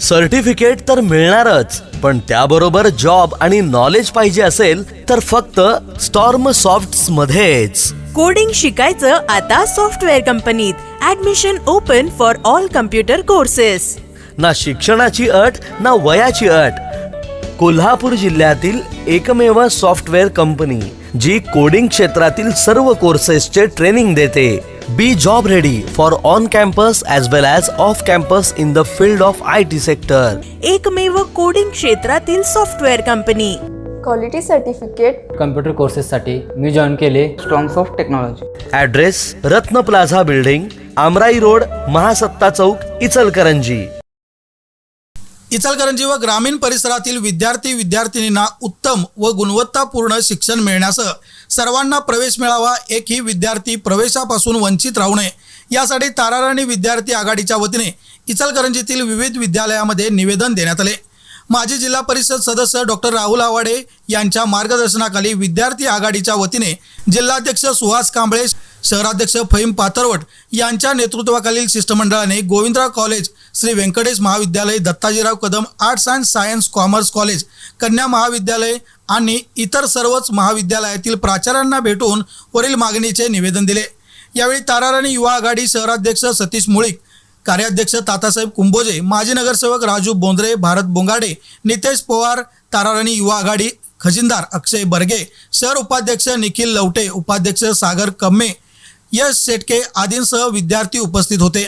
Certificate तर मिळणारच पण त्याबरोबर जॉब आणि नॉलेज पाहिजे असेल तर फक्त स्टॉर्म सॉफ्ट मध्येच. कोडिंग शिकायचं आता सॉफ्टवेअर कंपनीत admission open for all computer courses ना शिक्षणाची अट ना वयाची अट. कोल्हापूर जिल्ह्यातील एकमेव सॉफ्टवेअर कंपनी जी कोडिंग क्षेत्रातील सर्व कोर्सेसचे ट्रेनिंग देते. Be job ready for on campus as well as off campus in the field of I T sector एकमेव कोडिंग क्षेत्रातील software company quality certificate computer कोर्सेससाठी मी जॉईन केले. Strongs of technology address Ratna plaza building Amrai road Mahasatta Chowk Ichalkaranji Ichalkaranji व ग्रामीण परिसरातील विद्यार्थी विद्यार्थिनींना उत्तम व गुणवत्तापूर्ण शिक्षण मिळण्यासह सर्वांना प्रवेश मिळावा एकही विद्यार्थी प्रवेशापासून वंचित राहू नये. यासाठी ताराराणी विद्यार्थी आघाडीच्या वतीने इचलकरंजीतील विविध विद्यालयामध्ये निवेदन देण्यात आले. माजी जिल्हा परिषद सदस्य डॉक्टर राहुल आवाडे यांच्या मार्गदर्शनाखाली विद्यार्थी आघाडीच्या वतीने जिल्हाध्यक्ष सुहास कांबळे शहराध्यक्ष फहीम पाथरवट यांच्या नेतृत्वाखालील शिष्टमंडळाने गोविंदराव कॉलेज श्री व्यंकटेश महाविद्यालय Dattajirao Kadam arts and science commerce college कन्या महाविद्यालय आणि इतर सर्वच महाविद्यालयातील प्राचार्यांना भेटून वरील मागणीचे निवेदन दिले. यावेळी ताराराणी युवा आघाडी शहराध्यक्ष सतीश मुळीक कार्याध्यक्ष तातासाहेब कुंभोजे माजी नगरसेवक राजू बोंद्रे भारत बोंगाडे नितेश पवार ताराराणी युवा आघाडी खजिनदार अक्षय बर्गे शहर उपाध्यक्ष निखिल लवटे उपाध्यक्ष सागर कम्मे यश शेटके आदींसह विद्यार्थी उपस्थित होते.